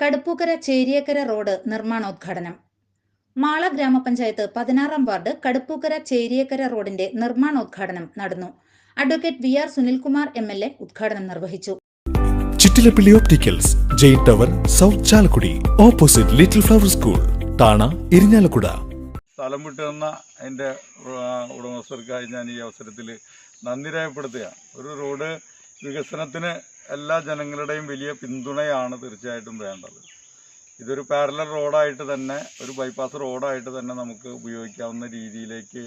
കടുപ്പൂക്കര ചേരിയക്കര road നിർമ്മാണോദ്ഘാടനം. മാള ഗ്രാമപഞ്ചായത്ത് പതിനാറാം വാർഡ് കടുപ്പൂക്കര ചേരിയക്കര റോഡിന്റെ നിർമ്മാണോദ്ഘാടനം നടന്നു. Advocate V R Sunilkumar M L A ഉദ്ഘാടനം നിർവഹിച്ചു. Chittilappally opticals Jain tower south Chalakudy opposite little flower school Thana Irinjalakuda. സ്ഥലം വിട്ടു തന്ന എന്റെ ഉടമസ്ഥർക്കായി ഞാൻ ഈ അവസരത്തിൽ നന്ദി രേഖപ്പെടുത്തുകയാണ്. ഒരു റോഡ് വികസനത്തിന് എല്ലാ ജനങ്ങളുടെയും വലിയ പിന്തുണയാണ് തീർച്ചയായിട്ടും വേണ്ടത്. ഇതൊരു പാരലൽ റോഡായിട്ട് തന്നെ ഒരു ബൈപ്പാസ് റോഡായിട്ട് തന്നെ നമുക്ക് ഉപയോഗിക്കാവുന്ന രീതിയിലേക്ക്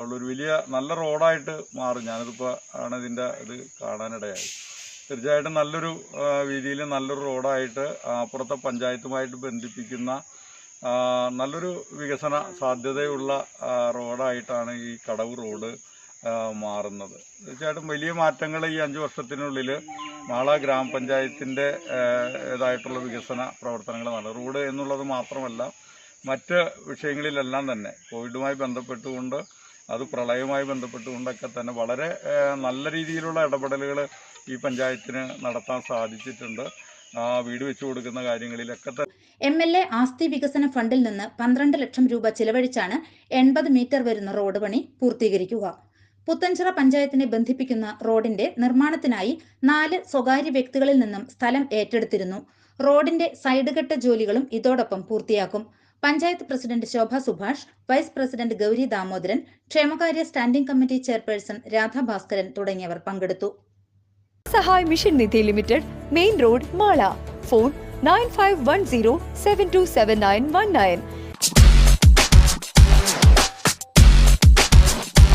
ഉള്ളൊരു വലിയ നല്ല റോഡായിട്ട് മാറും. ഞാനിതിപ്പോൾ ആണ് ഇതിന്റെ ഇത് കാണാനിടയായി. തീർച്ചയായിട്ടും നല്ലൊരു രീതിയിൽ നല്ലൊരു റോഡായിട്ട് അപ്പുറത്തെ പഞ്ചായത്തുമായിട്ട് ബന്ധിപ്പിക്കുന്ന നല്ലൊരു വികസന സാധ്യതയുള്ള റോഡായിട്ടാണ് ഈ കടവ് റോഡ് മാറുന്നത്. തീർച്ചയായിട്ടും വലിയ മാറ്റങ്ങൾ ഈ അഞ്ച് വർഷത്തിനുള്ളിൽ മാള ഗ്രാമപഞ്ചായത്തിന്റെ ഇതായിട്ടുള്ള വികസന പ്രവർത്തനങ്ങൾ നടന്നു റോഡ് എന്നുള്ളത് മാത്രമല്ല മറ്റ് വിഷയങ്ങളിലെല്ലാം തന്നെ കോവിഡുമായി ബന്ധപ്പെട്ടുകൊണ്ട് അത് പ്രളയവുമായി ബന്ധപ്പെട്ടുകൊണ്ടൊക്കെ തന്നെ വളരെ നല്ല രീതിയിലുള്ള ഇടപെടലുകൾ ഈ പഞ്ചായത്തിന് നടത്താൻ സാധിച്ചിട്ടുണ്ട്. വീട് വെച്ചു കൊടുക്കുന്ന കാര്യങ്ങളിലൊക്കെ എം എൽ എ ആസ്തി വികസന ഫണ്ടിൽ നിന്ന് പന്ത്രണ്ട് ലക്ഷം രൂപ ചിലവഴിച്ചാണ് എൺപത് മീറ്റർ വരുന്ന റോഡ് പണി പൂർത്തീകരിക്കുക. പുത്തഞ്ചിറ പഞ്ചായത്തിനെ ബന്ധിപ്പിക്കുന്ന റോഡിന്റെ നിർമ്മാണത്തിനായി നാല് സ്വകാര്യ വ്യക്തികളിൽ നിന്നും സ്ഥലം ഏറ്റെടുത്തിരുന്നു. റോഡിന്റെ സൈഡ് ജോലികളും ഇതോടൊപ്പം പൂർത്തിയാക്കും. Panchayat president Shobha Subhash vice president Gauri Damodaran ക്ഷേമകാര്യ സ്റ്റാൻഡിംഗ് കമ്മിറ്റി ചെയർപേഴ്സൺ രാധാഭാസ്കരൻ തുടങ്ങിയവർ പങ്കെടുത്തു. Sahay mission Nidhi limited main road Mala. Phone nine five one zero seven two seven nine one nine.